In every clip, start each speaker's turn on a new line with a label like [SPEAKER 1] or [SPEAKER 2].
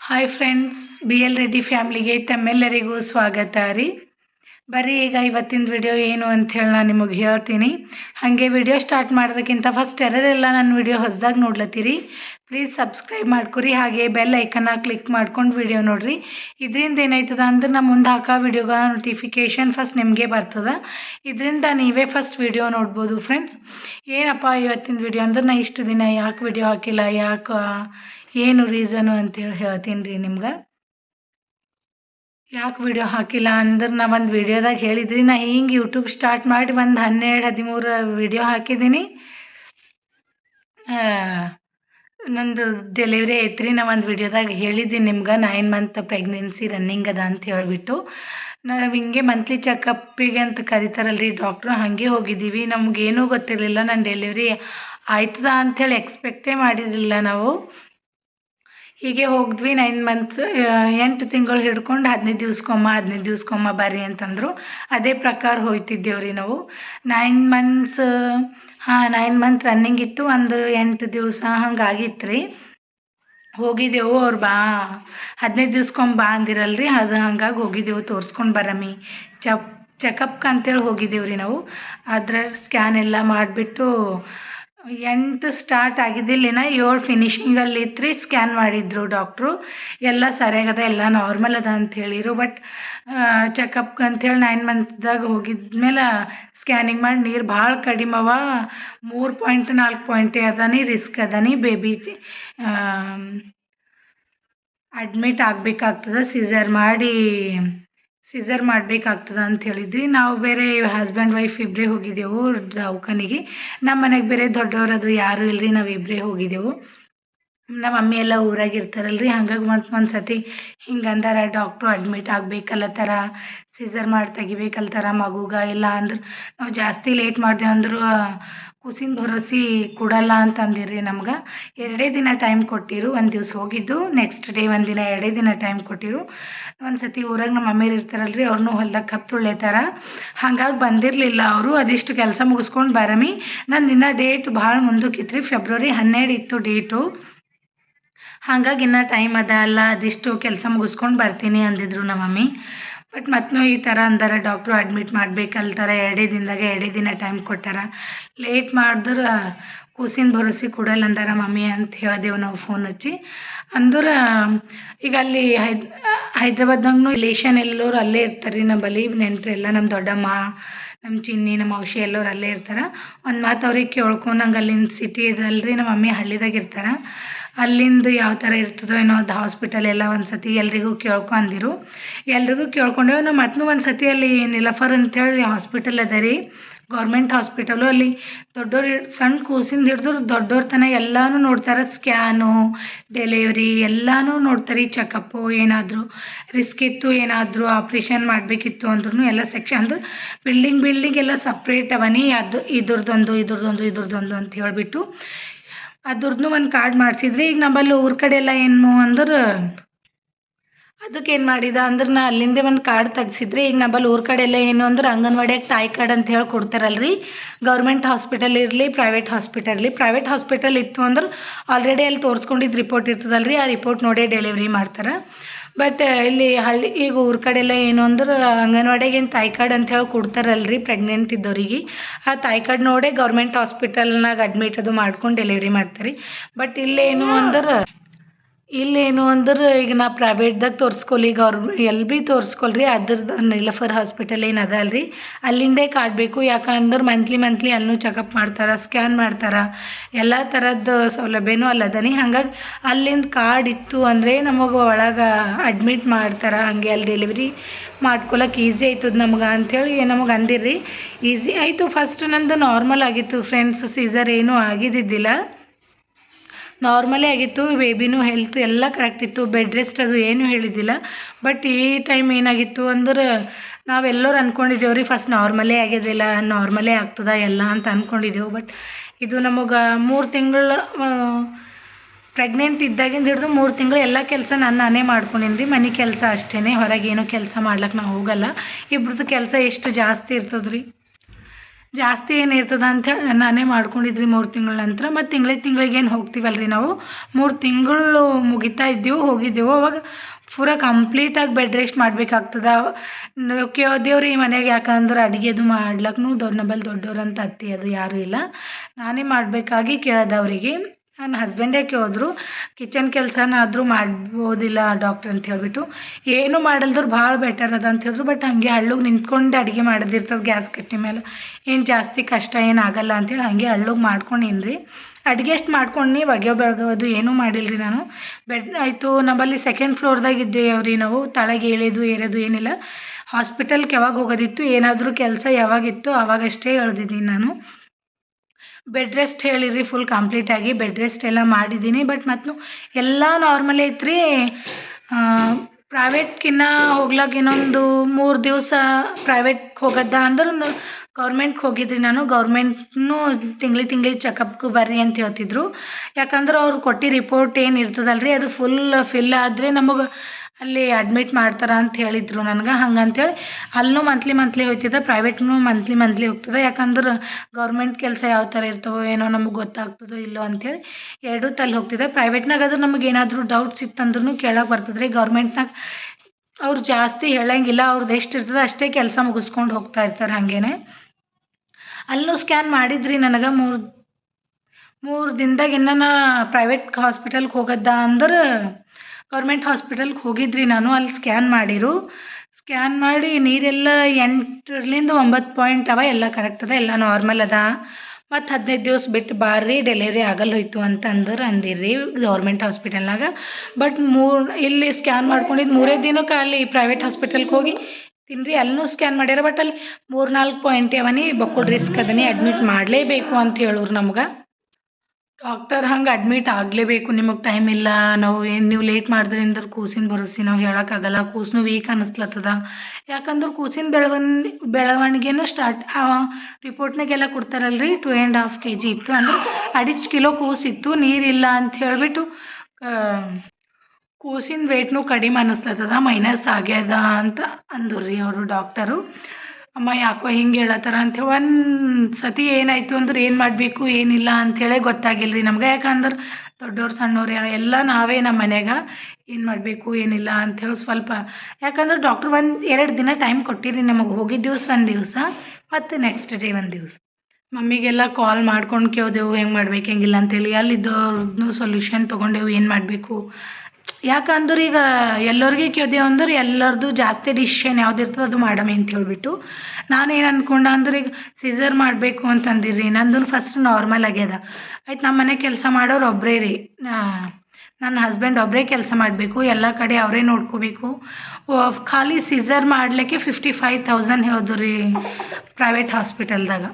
[SPEAKER 1] Hi friends B L Reddy ಫ್ಯಾಮ್ಲಿಗೆ ತಮ್ಮೆಲ್ಲರಿಗೂ ಸ್ವಾಗತ ರೀ. ಬರ್ರಿ ಈಗ ಇವತ್ತಿನ ವಿಡಿಯೋ ಏನು ಅಂಥೇಳಿ ನಾನು ನಿಮಗೆ ಹೇಳ್ತೀನಿ. ಹಾಗೆ ವಿಡಿಯೋ ಸ್ಟಾರ್ಟ್ ಮಾಡೋದಕ್ಕಿಂತ ಫಸ್ಟ್ ಯಾರೆಲ್ಲ ನನ್ನ ವಿಡಿಯೋ ಹೊಸದಾಗಿ ನೋಡ್ಲತ್ತೀರಿ. ಪ್ಲೀಸ್ ಸಬ್ಸ್ಕ್ರೈಬ್ ಮಾಡ್ಕೊರಿ. ಹಾಗೆ ಬೆಲ್ ಐಕನ್ನ ಕ್ಲಿಕ್ ಮಾಡ್ಕೊಂಡು ವಿಡಿಯೋ ನೋಡಿರಿ. ಇದರಿಂದ ಏನಾಯ್ತದ ಅಂದ್ರೆ ನಮ್ಮ ಮುಂದೆ ಹಾಕೋ ವಿಡಿಯೋಗಳ ನೋಟಿಫಿಕೇಷನ್ ಫಸ್ಟ್ ನಿಮಗೆ ಬರ್ತದೆ. ಇದರಿಂದ ನೀವೇ ಫಸ್ಟ್ ವಿಡಿಯೋ ನೋಡ್ಬೋದು ಫ್ರೆಂಡ್ಸ್ ಏನಪ್ಪ ಇವತ್ತಿನ ವಿಡಿಯೋ ಅಂದ್ರೆ ನಾ ಇಷ್ಟು ದಿನ ಯಾಕೆ ವಿಡಿಯೋ ಹಾಕಿಲ್ಲ, ಯಾಕೆ ಏನು ರೀಸನು ಅಂತೇಳಿ ಹೇಳ್ತೀನಿ ರೀ ನಿಮ್ಗೆ. ಯಾಕೆ ವಿಡಿಯೋ ಹಾಕಿಲ್ಲ ಅಂದ್ರೆ ನಾ ಒಂದು ವಿಡಿಯೋದಾಗ ಹೇಳಿದ್ರಿ, ನಾ ಹಿಂಗೆ ಯೂಟ್ಯೂಬ್ ಸ್ಟಾರ್ಟ್ ಮಾಡಿ ಒಂದು ಹನ್ನೆರಡು, ಹದಿಮೂರು ವಿಡಿಯೋ ಹಾಕಿದ್ದೀನಿ. ನಂದು ಡೆಲಿವರಿ ಐತ್ರಿ, ನಾ ಒಂದು ವಿಡಿಯೋದಾಗ ಹೇಳಿದ್ದೀನಿ ನಿಮ್ಗೆ ನೈನ್ ಮಂತ್ ಪ್ರೆಗ್ನೆನ್ಸಿ ರನ್ನಿಂಗ್ ಅದ ಅಂತ ಹೇಳಿಬಿಟ್ಟು. ನಾವು ಹಿಂಗೆ ಮಂತ್ಲಿ ಚೆಕಪ್ಪಿಗೆ ಅಂತ ಕರಿತಾರಲ್ರಿ ಡಾಕ್ಟ್ರು ಹಾಗೆ ಹೋಗಿದ್ದೀವಿ. ನಮಗೇನೂ ಗೊತ್ತಿರಲಿಲ್ಲ ನನ್ನ ಡೆಲಿವರಿ ಆಯ್ತದ ಅಂಥೇಳಿ ಎಕ್ಸ್ಪೆಕ್ಟೇ ಮಾಡಿರಲಿಲ್ಲ ನಾವು. ಹೀಗೆ ಹೋಗಿದ್ವಿ ನೈನ್ ಮಂತ್ಸ್ ಎಂಟು ತಿಂಗಳು ಹಿಡ್ಕೊಂಡು ಹದಿನೈದು ದಿವ್ಸಕ್ಕೊಮ್ಮ ಹದಿನೈದು ದಿವ್ಸಕ್ಕೊಮ್ಮ ಬರ್ರಿ ಅಂತಂದರು. ಅದೇ ಪ್ರಕಾರ ಹೋಗ್ತಿದ್ದೇವೆ ರೀ ನಾವು. ನೈನ್ ಮಂತ್ಸ್ ಹಾಂ ನೈನ್ ಮಂತ್ ರನ್ನಿಂಗ್ ಇತ್ತು, ಒಂದು ಎಂಟು ದಿವಸ ಹಂಗೆ ಆಗಿತ್ತು ರೀ ಹೋಗಿದ್ದೆವು ಅವ್ರು ಬಾ, ಹದಿನೈದು ದಿವ್ಸಕ್ಕೊಮ್ಮೆ ಬಾ ಅಂದಿರಲ್ರಿ, ಅದು ಹಂಗಾಗಿ ಹೋಗಿದ್ದೆವು, ತೋರಿಸ್ಕೊಂಡು ಬರಮಿ. ಚಪ್ ಚೆಕಪ್ಗೆ ಅಂತೇಳಿ ಹೋಗಿದ್ದೇವೆ ರೀ ನಾವು. ಅದ್ರ ಸ್ಕ್ಯಾನ್ ಎಲ್ಲ ಮಾಡಿಬಿಟ್ಟು ಎಂಟು ಸ್ಟಾರ್ಟ್ ಆಗಿದ್ದಿಲ್ಲಿನ ಏಳು ಫಿನಿಶಿಂಗಲ್ಲಿ ಇತ್ತು ಸ್ಕ್ಯಾನ್ ಮಾಡಿದ್ರು ಡಾಕ್ಟ್ರು ಎಲ್ಲ ಸರಿಯಾಗದ ಎಲ್ಲ ನಾರ್ಮಲ್ ಅದ ಅಂತ ಹೇಳಿರು. ಬಟ್ ಚೆಕಪ್ಗೆ ಅಂಥೇಳಿ ನೈನ್ ಮಂತ್ದಾಗ ಹೋಗಿದ್ಮೇಲೆ ಸ್ಕ್ಯಾನಿಂಗ್ ಮಾಡಿ ನೀರು ಭಾಳ ಕಡಿಮೆ ಅವ. ಮೂರು ಪಾಯಿಂಟ್ ನಾಲ್ಕು ಪಾಯಿಂಟೇ ಅದಾನಿ ರಿಸ್ಕ್ ಅದಾನಿ. ಬೇಬಿ ಅಡ್ಮಿಟ್ ಆಗಬೇಕಾಗ್ತದೆ ಸಿಸರ್ ಮಾಡಿ ಸಿಸರ್ ಮಾಡಬೇಕಾಗ್ತದ ಅಂತ ಹೇಳಿದ್ರಿ. ನಾವು ಬೇರೆ ಹಸ್ಬೆಂಡ್ ವೈಫ್ ಇಬ್ಬರೇ ಹೋಗಿದ್ದೆವು ದವಾಖಾನಿಗೆ ನಮ್ಮ ಮನೆಗೆ ಬೇರೆ ದೊಡ್ಡವರದು ಯಾರೂ ಇಲ್ಲರಿ ನಾವು ಇಬ್ಬರೇ ಹೋಗಿದ್ದೆವು. ನಮ್ಮ ಮಮ್ಮಿ ಎಲ್ಲ ಊರಾಗ ಇರ್ತಾರಲ್ರಿ ಹಂಗಾಗಿ ಮತ್ತು ಒಂದು ಸತಿ ಹಿಂಗೆ ಅಂದಾರ ಡಾಕ್ಟ್ರು ಅಡ್ಮಿಟ್ ಆಗ್ಬೇಕಲ್ಲತ್ತಾರ ಸಿಸರ್ ಮಾಡಿ ತೆಗಿಬೇಕಲ್ತಾರ ಮಗುಗ, ಇಲ್ಲ ಅಂದ್ರೆ ನಾವು ಜಾಸ್ತಿ ಲೇಟ್ ಮಾಡ್ದೇವು ಅಂದ್ರೆ ಕೂಸಿನ ಭರೋಸಿ ಕೊಡಲ್ಲ ಅಂತ ಅಂದಿರಿ ನಮ್ಗೆ. ಎರಡೇ ದಿನ ಟೈಮ್ ಕೊಟ್ಟಿರು, ಒಂದು ದಿವ್ಸ ಹೋಗಿದ್ದು ನೆಕ್ಸ್ಟ್ ಡೇ ಒಂದು ದಿನ ಎರಡೇ ದಿನ ಟೈಮ್ ಕೊಟ್ಟಿರು. ಒಂದು ಸತಿ ಊರಾಗ ನಮ್ಮ ಮಮ್ಮಿರು ಇರ್ತಾರಲ್ರಿ ಅವ್ರನ್ನೂ ಹೊಲ್ದಾಗ ಕಪ್ ತುಳಿತಾರ ಹಂಗಾಗಿ ಬಂದಿರಲಿಲ್ಲ ಅವರು, ಅದಿಷ್ಟು ಕೆಲಸ ಮುಗಿಸ್ಕೊಂಡು ಬರಮಿ. ನಾನು ದಿನ ಡೇಟ್ ಭಾಳ ಮುಂದಕ್ಕಿತ್ತು ರೀ ಫೆಬ್ರವರಿ ಹನ್ನೆರಡು ಇತ್ತು ಡೇಟು ಹಾಗಾಗಿ ಇನ್ನೂ ಟೈಮ್ ಅದ ಅಲ್ಲ, ಅದಿಷ್ಟು ಕೆಲಸ ಮುಗಿಸ್ಕೊಂಡು ಬರ್ತೀನಿ ಅಂದಿದ್ರು ನಮ್ಮ. ಮಮ್ಮಿ ಬಟ್ ಮತ್ತೂ ಈ ಥರ ಅಂದಾರ ಡಾಕ್ಟ್ರು ಅಡ್ಮಿಟ್ ಮಾಡ್ಬೇಕಲ್ತಾರ ಎರಡೇ ದಿನದಾಗ ಎರಡೇ ದಿನ ಟೈಮ್ ಕೊಟ್ಟಾರ. ಲೇಟ್ ಮಾಡಿದ್ರೆ ಕೂಸಿನ ಭರೋಸಿ ಕೊಡಲ್ಲ ಅಂದಾರ ಮಮ್ಮಿ ಅಂತ ಹೇಳಿದೆವು ನಾವು ಫೋನ್ ಹಚ್ಚಿ. ಅಂದ್ರೆ ಈಗ ಅಲ್ಲಿ ಹೈದ್ ಹೈದ್ರಾಬಾದ್ನಾಗೂ ರಿಲೇಷನ್ ಎಲ್ಲರೂ ಅಲ್ಲೇ ಇರ್ತಾರೆ ನೆಂಟರು ಎಲ್ಲ ನಮ್ಮ ದೊಡ್ಡಮ್ಮ ನಮ್ಮ ಚಿನ್ನಿ ನಮ್ಮ ಔಷಿ ಎಲ್ಲರೂ ಅಲ್ಲೇ ಇರ್ತಾರೆ. ಒಂದು ಮಾತು ಅವ್ರಿಗೆ ಕೇಳ್ಕೊಂಡು ನಂಗೆ ಅಲ್ಲಿನ ಸಿಟಿ ಇದಲ್ರಿ ನಮ್ಮ ಮಮ್ಮಿ ಹಳ್ಳಿದಾಗ ಇರ್ತಾರೆ. ಅಲ್ಲಿಂದ ಯಾವ ಥರ ಇರ್ತದೋ ಏನೋ ಅದು ಹಾಸ್ಪಿಟಲ್ ಎಲ್ಲ ಒಂದು ಸತಿ ಎಲ್ರಿಗೂ ಕೇಳ್ಕೊಂಡಿರು. ಎಲ್ರಿಗೂ ಕೇಳ್ಕೊಂಡೇವು ನಾವು ಮತ್ತು ಒಂದು ಸತಿ ಅಲ್ಲಿ ನಿಲಫರ್ ಅಂತೇಳಿ ಹಾಸ್ಪಿಟಲ್ ಅದ ರೀ. ಗೌರ್ಮೆಂಟ್ ಹಾಸ್ಪಿಟಲು ಅಲ್ಲಿ ದೊಡ್ಡೋರು ಸಣ್ಣ ಕೂಸಿಂದ ಹಿಡಿದು ದೊಡ್ಡೋರ ತನಕ ಎಲ್ಲನೂ ನೋಡ್ತಾರೆ. ಸ್ಕ್ಯಾನು ಡೆಲಿವರಿ ಎಲ್ಲನೂ ನೋಡ್ತಾರೆ. ಚೆಕಪ್ಪು ಏನಾದರೂ ರಿಸ್ಕ್ ಇತ್ತು, ಏನಾದರೂ ಆಪ್ರೇಷನ್ ಮಾಡಬೇಕಿತ್ತು ಅಂದ್ರೂ ಎಲ್ಲ ಸೆಕ್ಷನ್ ಅಂದ್ರೆ ಬಿಲ್ಡಿಂಗ್ ಬಿಲ್ಡಿಂಗ್ ಎಲ್ಲ ಸಪ್ರೇಟ್ ಅವನಿ. ಅದು ಇದ್ರದ್ದೊಂದು ಇದ್ರದ್ದೊಂದು ಇದ್ರದ್ದೊಂದು ಅಂತ ಹೇಳಿಬಿಟ್ಟು ಅದ್ರದ್ದು ಒಂದು ಕಾರ್ಡ್ ಮಾಡಿಸಿದ್ರಿ, ಈಗ ನಮ್ಮಲ್ಲಿ ಊರ ಕಡೆ ಎಲ್ಲ ಏನು ಅಂದ್ರೆ ಅದಕ್ಕೆ ಏನು ಮಾಡಿದ ಅಂದ್ರೆ ನಾ ಅಲ್ಲಿಂದೇ ಒಂದು ಕಾರ್ಡ್ ತೆಗ್ಸಿದ್ರಿ, ಈಗ ನಮ್ಮಲ್ಲಿ ಊರ ಕಡೆ ಎಲ್ಲ ಏನು ಅಂದ್ರೆ ಅಂಗನವಾಡಿಯಾಗ ತಾಯಿ ಕಾರ್ಡ್ ಅಂತ ಹೇಳಿ ಕೊಡ್ತಾರಲ್ರಿ. ಗೌರ್ಮೆಂಟ್ ಹಾಸ್ಪಿಟಲ್ ಇರಲಿ ಪ್ರೈವೇಟ್ ಹಾಸ್ಪಿಟಲ್ ಇರಲಿ ಪ್ರೈವೇಟ್ ಹಾಸ್ಪಿಟಲ್ ಇತ್ತು ಅಂದ್ರೆ ಆಲ್ರೆಡಿ ಅಲ್ಲಿ ತೋರಿಸ್ಕೊಂಡಿದ್ದು ರಿಪೋರ್ಟ್ ಇರ್ತದಲ್ರಿ, ಆ ರಿಪೋರ್ಟ್ ನೋಡೇ ಡೆಲಿವರಿ ಮಾಡ್ತಾರೆ. ಬಟ್ ಇಲ್ಲಿ ಹಳ್ಳಿ ಈಗ ಊರ ಕಡೆ ಎಲ್ಲ ಏನು ಅಂದ್ರೆ ಅಂಗನವಾಡಿಗೆ ಏನು ತಾಯಿ ಕಾರ್ಡ್ ಅಂತ ಹೇಳಿ ಕೊಡ್ತಾರಲ್ರಿ ಪ್ರೆಗ್ನೆಂಟ್ ಇದ್ದವರಿಗೆ. ಆ ತಾಯಿ ಕಾರ್ಡ್ ನೋಡೇ ಗೌರ್ಮೆಂಟ್ ಹಾಸ್ಪಿಟಲ್ನಾಗ ಅಡ್ಮಿಟ್ ಅದು ಮಾಡ್ಕೊಂಡು ಡೆಲಿವರಿ ಮಾಡ್ತಾರೆ. ಬಟ್ ಇಲ್ಲೇನು ಅಂದ್ರೆ ಇಲ್ಲೇನು ಅಂದ್ರೆ ಈಗ ನಾ ಪ್ರೈವೇಟ್ದಾಗ ತೋರಿಸ್ಕೊಲಿ ಗೌರ್ ಎಲ್ಲಿ ಭೀ ತೋರಿಸ್ಕೊಳ್ರಿ ಅದ್ರದ್ದು ನಿಲಫರ್ ಹಾಸ್ಪಿಟಲ್ ಏನು ಅದ ಅಲ್ರಿ. ಅಲ್ಲಿಂದೇ ಕಾರ್ಡ್ ಬೇಕು ಯಾಕಂದ್ರೆ ಮಂತ್ಲಿ ಮಂತ್ಲಿ ಅಲ್ಲೂ ಚೆಕಪ್ ಮಾಡ್ತಾರೆ ಸ್ಕ್ಯಾನ್ ಮಾಡ್ತಾರೆ, ಎಲ್ಲ ಥರದ್ದು ಸೌಲಭ್ಯನೂ ಅಲ್ಲಿ ಅದನಿ ಹಂಗಾಗಿ ಅಲ್ಲಿಂದ ಕಾರ್ಡ್ ಇತ್ತು ಅಂದರೆ ನಮಗೆ ಒಳಗೆ ಅಡ್ಮಿಟ್ ಮಾಡ್ತಾರೆ, ಹಂಗೆ ಅಲ್ಲಿ ಡೆಲಿವರಿ ಮಾಡ್ಕೊಳಕ್ಕೆ ಈಸಿ ಆಯ್ತದ ನಮ್ಗೆ ಅಂಥೇಳಿ ನಮಗೆ ಅಂದಿರ್ರಿ. ಈಸಿ ಆಯಿತು ಫಸ್ಟ್ ನಂದು ನಾರ್ಮಲ್ ಆಗಿತ್ತು ಫ್ರೆಂಡ್ಸ್ ಸೀಸರ್ ಏನೂ ಆಗಿದ್ದಿದ್ದಿಲ್ಲ. ನಾರ್ಮಲೇ ಆಗಿತ್ತು ಬೇಬಿನೂ ಹೆಲ್ತ್ ಎಲ್ಲ ಕರೆಕ್ಟ್ ಇತ್ತು ಬೆಡ್ ರೆಸ್ಟ್ ಅದು ಏನೂ ಹೇಳಿದ್ದಿಲ್ಲ. ಬಟ್ ಈ ಟೈಮ್ ಏನಾಗಿತ್ತು ಅಂದ್ರೆ, ನಾವೆಲ್ಲರೂ ಅಂದ್ಕೊಂಡಿದ್ದೇವೆ ರೀ ಫಸ್ಟ್ ನಾರ್ಮಲೇ ಆಗ್ಯದಿಲ್ಲ ನಾರ್ಮಲೇ ಆಗ್ತದ ಎಲ್ಲ ಅಂತ ಅಂದ್ಕೊಂಡಿದ್ದೆವು ಬಟ್ ಇದು ನಮಗೆ ಮೂರು ತಿಂಗಳು ಪ್ರೆಗ್ನೆಂಟ್ ಇದ್ದಾಗಿಂದ ಹಿಡಿದು ಮೂರು ತಿಂಗಳು ಎಲ್ಲ ಕೆಲಸ ನಾನು ನಾನೇ ಮಾಡ್ಕೊಂಡಿನಿ ರೀ, ಮನೆ ಕೆಲಸ ಅಷ್ಟೇ ಹೊರಗೆ ಏನೂ ಕೆಲಸ ಮಾಡ್ಲಿಕ್ಕೆ ನಾವು ಹೋಗಲ್ಲ. ಇಬ್ರದ್ದು ಕೆಲಸ ಎಷ್ಟು ಜಾಸ್ತಿ ಇರ್ತದೆ ರೀ ಜಾಸ್ತಿ ಏನು ಅಂತ ಅಂಥೇಳಿ ನಾನೇ ಮಾಡ್ಕೊಂಡಿದ್ರಿ ಮೂರು ತಿಂಗಳ ನಂತರ, ಮತ್ತು ತಿಂಗಳಿಗೆ ತಿಂಗಳಿಗೆ ಏನು ಹೋಗ್ತೀವಲ್ಲ ರೀ ನಾವು? ಮೂರು ತಿಂಗಳು ಮುಗಿತಾ ಇದ್ದೀವಿ, ಹೋಗಿದ್ದೆವು, ಅವಾಗ ಪೂರ ಕಂಪ್ಲೀಟಾಗಿ ಬೆಡ್ ರೆಸ್ಟ್ ಮಾಡ್ಬೇಕಾಗ್ತದೆ. ಕೇಳ್ದೇವ್ರಿ ಮನೆಗೆ ಯಾಕಂದ್ರೆ ಅಡುಗೆದು ಮಾಡ್ಲಕ್ಕೂ ದೊಡ್ಡ ನಂಬಲ್ಲಿ ಅಂತ ಅತ್ತೆ ಅದು ಯಾರೂ ಇಲ್ಲ. ನಾನೇ ಮಾಡಬೇಕಾಗಿ ಕೇಳ್ದೆ ಅವರಿಗೆ ನನ್ನ ಹಸ್ಬೆಂಡೇ ಕೇಳಿದ್ರು ಕಿಚನ್ ಕೆಲಸನಾದರೂ ಮಾಡ್ಬೋದಿಲ್ಲ ಡಾಕ್ಟ್ರ್ ಅಂತ ಹೇಳ್ಬಿಟ್ಟು. ಏನು ಮಾಡಲ್ದ್ರು ಭಾಳ ಬೆಟರ್ ಅದ ಅಂತ ಹೇಳಿದ್ರು ಬಟ್ ಹಂಗೆ ಹಳ್ಳಿಗೆ ನಿಂತ್ಕೊಂಡು ಅಡುಗೆ ಮಾಡೋದಿರ್ತದೆ ಗ್ಯಾಸ್ ಕಟ್ಟಿ ಮೇಲೆ ಏನು ಜಾಸ್ತಿ ಕಷ್ಟ ಏನು ಆಗಲ್ಲ ಅಂತೇಳಿ ಹಾಗೆ ಹಳ್ಳಗೆ ಮಾಡ್ಕೊಂಡಿನ್ರಿ. ಅಡುಗೆ ಎಷ್ಟು ಮಾಡ್ಕೊಂಡು ಒಗೆ ಬೆಳಗೋದು ಏನೂ ಮಾಡಿಲ್ಲ ರೀ ನಾನು. ಬೆಡ್ ಆಯಿತು, ನಮ್ಮಲ್ಲಿ ಸೆಕೆಂಡ್ ಫ್ಲೋರ್ದಾಗ ಇದ್ದೇವ್ರಿ ನಾವು. ತಳಗೆ ಏಳೋದು ಏರೋದು ಏನಿಲ್ಲ. ಹಾಸ್ಪಿಟಲ್ಗೆ ಯಾವಾಗ ಹೋಗೋದಿತ್ತು, ಏನಾದರೂ ಕೆಲಸ ಯಾವಾಗಿತ್ತು ಆವಾಗಷ್ಟೇ ಹೇಳ್ದಿದ್ದೀನಿ ನಾನು. ಬೆಡ್ ರೆಸ್ಟ್ ಹೇಳಿರಿ ಫುಲ್ ಕಂಪ್ಲೀಟಾಗಿ ಬೆಡ್ ರೆಸ್ಟ್ ಎಲ್ಲ ಮಾಡಿದ್ದೀನಿ. ಬಟ್ ಮತ್ತು ಎಲ್ಲ ನಾರ್ಮಲ್ ಐತ್ರಿ. ಪ್ರೈವೇಟ್ಕಿನ್ನ ಹೋಗ್ಲಾಗ ಇನ್ನೊಂದು ಮೂರು ದಿವಸ ಪ್ರೈವೇಟ್ಗೆ ಹೋಗೋದ ಅಂದ್ರೆ ಗೌರ್ಮೆಂಟ್ಗೆ ಹೋಗಿದ್ರಿ ನಾನು. ಗೌರ್ಮೆಂಟ್ನು ತಿಂಗ್ಳು ತಿಂಗ್ಳಿಗೆ ಚೆಕಪ್ಗೆ ಬರ್ರಿ ಅಂತ ಹೇಳ್ತಿದ್ರು. ಯಾಕಂದ್ರೆ ಅವ್ರು ಕೊಟ್ಟಿ ರಿಪೋರ್ಟ್ ಏನು ಇರ್ತದಲ್ಲ ರೀ ಅದು ಫುಲ್ ಫಿಲ್ ಆದರೆ ನಮಗೆ ಅಲ್ಲಿ ಅಡ್ಮಿಟ್ ಮಾಡ್ತಾರೆ ಅಂತ ಹೇಳಿದ್ರು ನನಗೆ ಅಂತೇಳಿ ಅಲ್ಲೂ ಮಂತ್ಲಿ ಮಂತ್ಲಿ ಹೋಗ್ತಿದ್ದೆ ಪ್ರೈವೇಟ್ನು ಮಂತ್ಲಿ ಮಂತ್ಲಿ ಹೋಗ್ತದೆ. ಯಾಕಂದ್ರೆ ಗೌರ್ಮೆಂಟ್ ಕೆಲಸ ಯಾವ ಥರ ಇರ್ತವೋ ಏನೋ ನಮಗೆ ಗೊತ್ತಾಗ್ತದೋ ಇಲ್ಲೋ ಅಂಥೇಳಿ ಎರಡೂ ತಲೆ ಹೋಗ್ತಿದ್ದೆ ಆದ್ರೆ ನಮಗೆ ಏನಾದರೂ ಡೌಟ್ಸ್ ಇತ್ತಂದ್ರೂ ಕೇಳಕ್ಕೆ ಬರ್ತದೆ ರೀ ಗೌರ್ಮೆಂಟ್ನಾಗ ಅವ್ರು ಜಾಸ್ತಿ ಹೇಳಂಗಿಲ್ಲ ಅವ್ರದ್ದು ಎಷ್ಟು ಇರ್ತದೆ ಅಷ್ಟೇ ಕೆಲಸ ಮುಗಿಸ್ಕೊಂಡು ಹೋಗ್ತಾ ಇರ್ತಾರೆ ಹಾಗೇನೆ. ಅಲ್ಲೂ ಸ್ಕ್ಯಾನ್ ಮಾಡಿದ್ರಿ ನನಗೆ ಮೂರು ಮೂರು ದಿನದಾಗ ಇನ್ನ ಪ್ರೈವೇಟ್ ಹಾಸ್ಪಿಟಲ್ಗೆ ಹೋಗದ್ದ ಅಂದ್ರೆ ಗೌರ್ಮೆಂಟ್ ಹಾಸ್ಪಿಟಲ್ಗೆ ಹೋಗಿದ್ರಿ ನಾನು, ಅಲ್ಲಿ ಸ್ಕ್ಯಾನ್ ಮಾಡಿರು. ಸ್ಕ್ಯಾನ್ ಮಾಡಿ ನೀರೆಲ್ಲ ಎಂಟರಿಂದ ಒಂಬತ್ತು ಪಾಯಿಂಟ್ ಅವ, ಎಲ್ಲ ಕರೆಕ್ಟ್ ಅದ, ಎಲ್ಲ ನಾರ್ಮಲ್ ಅದ. ಮತ್ತು ಹದಿನೈದು ದಿವಸ ಬಿಟ್ಟು ಬಾರ್ರಿ ಡೆಲಿವರಿ ಆಗಲ್ಲ ಹೋಯ್ತು ಅಂತ ಅಂದ್ರೆ ಅಂದಿರಿ ಗೌರ್ಮೆಂಟ್ ಹಾಸ್ಪಿಟಲ್ನಾಗ. ಬಟ್ ಮೂರು, ಇಲ್ಲಿ ಸ್ಕ್ಯಾನ್ ಮಾಡ್ಕೊಂಡಿದ್ದು ಮೂರೇ ದಿನಕ್ಕೆ ಅಲ್ಲಿ ಪ್ರೈವೇಟ್ ಹಾಸ್ಪಿಟಲ್ಗೆ ಹೋಗಿ ತಿನ್ರಿ ಅಲ್ಲೂ ಸ್ಕ್ಯಾನ್ ಮಾಡ್ಯಾರ. ಬಟ್ ಅಲ್ಲಿ ಮೂರು ನಾಲ್ಕು ಪಾಯಿಂಟ್ ಅವನಿ ಬಕ್ಕುಳ್ ರಿಸ್ಕ್ ಅದನಿ ಅಡ್ಮಿಟ್ ಮಾಡಲೇಬೇಕು ಅಂತ ಹೇಳೋರು ನಮ್ಗೆ. ಡಾಕ್ಟರ್ ಹಂಗೆ ಅಡ್ಮಿಟ್ ಆಗಲೇಬೇಕು, ನಿಮಗೆ ಟೈಮ್ ಇಲ್ಲ, ನಾವು ಏನು ನೀವು ಲೇಟ್ ಮಾಡಿದ್ರಿ ಅಂದ್ರೆ ಕೂಸಿನ ಭರೋಸಿ ನಾವು ಹೇಳೋಕ್ಕಾಗಲ್ಲ ಕೂಸು ವೀಕ್ ಅನ್ನಿಸ್ಲತ್ತದ ಯಾಕಂದ್ರೆ ಕೂಸಿನ ಬೆಳವಣ್ ಬೆಳವಣಿಗೆನೂ ಸ್ಟಾರ್ಟ್ ರಿಪೋರ್ಟ್ನಾಗೆಲ್ಲ ಕೊಡ್ತಾರಲ್ರಿ two and half K G ಇತ್ತು. ಅಂದ್ರೆ ಅಡಿಚ್ ಕಿಲೋ ಕೂಸಿತ್ತು ನೀರಿಲ್ಲ ಅಂತ ಹೇಳಿಬಿಟ್ಟು ಕೂಸಿನ ವೇಟ್ನು ಕಡಿಮೆ ಅನ್ನಿಸ್ಲತ್ತದ ಮೈನಸ್ ಆಗ್ಯದ ಅಂತ ಅಂದರು ರೀ ಅವರು ಡಾಕ್ಟರು ಅಮ್ಮ ಯಾಕೋ ಹಿಂಗೆ ಹೇಳತ್ತಾರ ಅಂಥೇಳಿ ಒಂದು ಸತಿ ಏನಾಯಿತು ಅಂದ್ರೆ ಏನು ಮಾಡಬೇಕು, ಏನಿಲ್ಲ ಅಂಥೇಳೇ ಗೊತ್ತಾಗಿಲ್ಲ ರೀ ನಮ್ಗೆ. ಯಾಕಂದ್ರೆ ದೊಡ್ಡವ್ರು, ಸಣ್ಣವ್ರು ಎಲ್ಲ ನಾವೇ ನಮ್ಮ ಮನ್ಯಾಗ ಏನು ಮಾಡಬೇಕು, ಏನಿಲ್ಲ ಅಂಥೇಳಿ ಸ್ವಲ್ಪ. ಯಾಕಂದ್ರೆ ಡಾಕ್ಟ್ರ್ ಒಂದು ಎರಡು ದಿನ ಟೈಮ್ ಕೊಟ್ಟಿರಿ ನಮಗೆ. ಹೋಗಿದ್ದ ದಿವಸ ಒಂದು ದಿವಸ, ಮತ್ತು ನೆಕ್ಸ್ಟ್ ಡೇ ಒಂದು ದಿವ್ಸ. ಮಮ್ಮಿಗೆಲ್ಲ ಕಾಲ್ ಮಾಡ್ಕೊಂಡು ಕೇಳ್ದೆವು, ಹೆಂಗೆ ಮಾಡ್ಬೇಕು, ಹೆಂಗಿಲ್ಲ ಅಂತೇಳಿ ಅಲ್ಲಿದ್ದವ್ರದ್ದು ಸೊಲ್ಯೂಷನ್ ತೊಗೊಂಡೆವು, ಏನು ಮಾಡಬೇಕು. ಯಾಕಂದ್ರೆ ಈಗ ಎಲ್ಲರಿಗೆ ಕೇಳ್ದೇವು ಅಂದ್ರೆ ಎಲ್ಲರದು ಜಾಸ್ತಿ ಡಿಸಿಷನ್ ಯಾವ್ದು ಇರ್ತದೆ ಅದು ಮಾಡಮಿ ಅಂತ ಹೇಳಿಬಿಟ್ಟು ಏನು ಅಂದ್ಕೊಂಡೆ ಅಂದ್ರೆ ಈಗ ಸಿಝರ್ ಮಾಡಬೇಕು ಅಂತಂದಿರಿ ನಂದು ಫಸ್ಟ್ ನಾರ್ಮಲ್ ಆಗ್ಯದ ಆಯ್ತು ನಮ್ಮ ಮನೆ ಕೆಲಸ ಮಾಡೋರು ಒಬ್ಬರೇ ರೀ. ನನ್ನ ಹಸ್ಬೆಂಡ್ ಒಬ್ಬರೇ ಕೆಲಸ ಮಾಡಬೇಕು, ಎಲ್ಲ ಕಡೆ ಅವರೇ ನೋಡ್ಕೋಬೇಕು. ಖಾಲಿ ಸಿಝರ್ ಮಾಡಲಿಕ್ಕೆ ಫಿಫ್ಟಿ ಫೈವ್ ತೌಸಂಡ್ ಹೇಳಿದ್ರು ರೀ ಪ್ರೈವೇಟ್ ಹಾಸ್ಪಿಟಲ್ದಾಗ